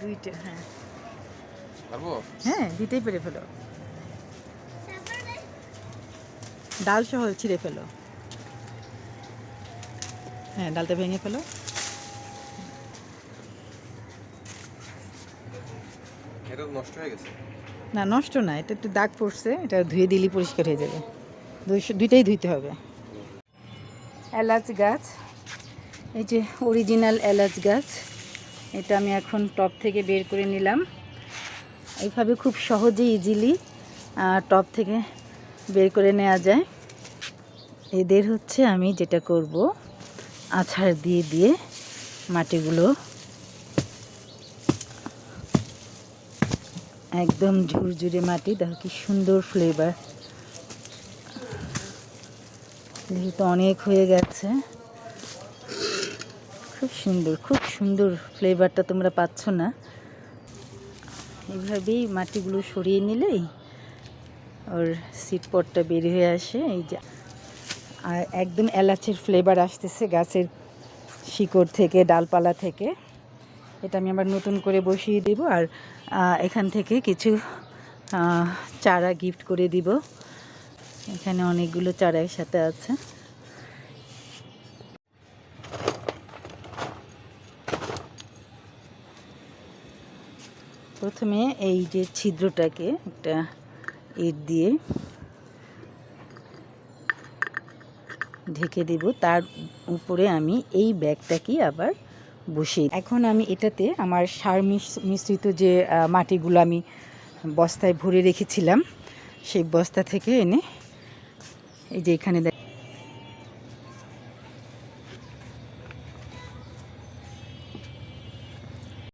দুইটা হ্যাঁ। পারব? হ্যাঁ দুইটাই পেরে ফেলো। ডাল সহ ছিঁড়ে ফেলো। হ্যাঁ ডালটা ভেঙে ফেলো। এটা নষ্ট হয়ে গেছে? না নষ্ট না এটা একটু দাগ পড়ছে এটা ধুয়ে দিলেই পরিষ্কার হয়ে যাবে। দুইটাই ধুইতে হবে। এলাচ গাছ এই যে অরিজিনাল এলাচ গাছ। এটা আমি এখন টপ থেকে বের করে নিলাম। এইভাবে খুব সহজে ইজিলি টপ থেকে বের করে নেওয়া যায়। এদের হচ্ছে আমি যেটা করব, আছাড় দিয়ে দিয়ে মাটিগুলো একদম ঝুরঝুরে মাটি। দেখো কি সুন্দর ফ্লেভার যেহেতু অনেক হয়ে গেছে খুব সুন্দর খুব সুন্দর ফ্লেভারটা তোমরা পাচ্ছ না। এইভাবেই মাটিগুলো সরিয়ে নিলেই ওর সিটপটটা বের হয়ে আসে, এই যে। আর একদম এলাচের ফ্লেভার আসতেছে গাছের শিকড় থেকে, ডালপালা থেকে। এটা আমি আবার নতুন করে বসিয়ে দেব আর এখান থেকে কিছু চারা গিফট করে দিব। এখানে অনেকগুলো চারা একসাথে আছে। প্রথমে এই যে ছিদ্রটাকে একটা ইট দিয়ে ঢেকে দেব। তার উপরে আমি এই ব্যাগটাকে আবার বসিয়ে এখন আমি এটাতে আমার সার মিশ- মিশ্রিত যে মাটিগুলো আমি বস্তায় ভরে রেখেছিলাম, সেই বস্তা থেকে এনে এই যে এখানে দেখ-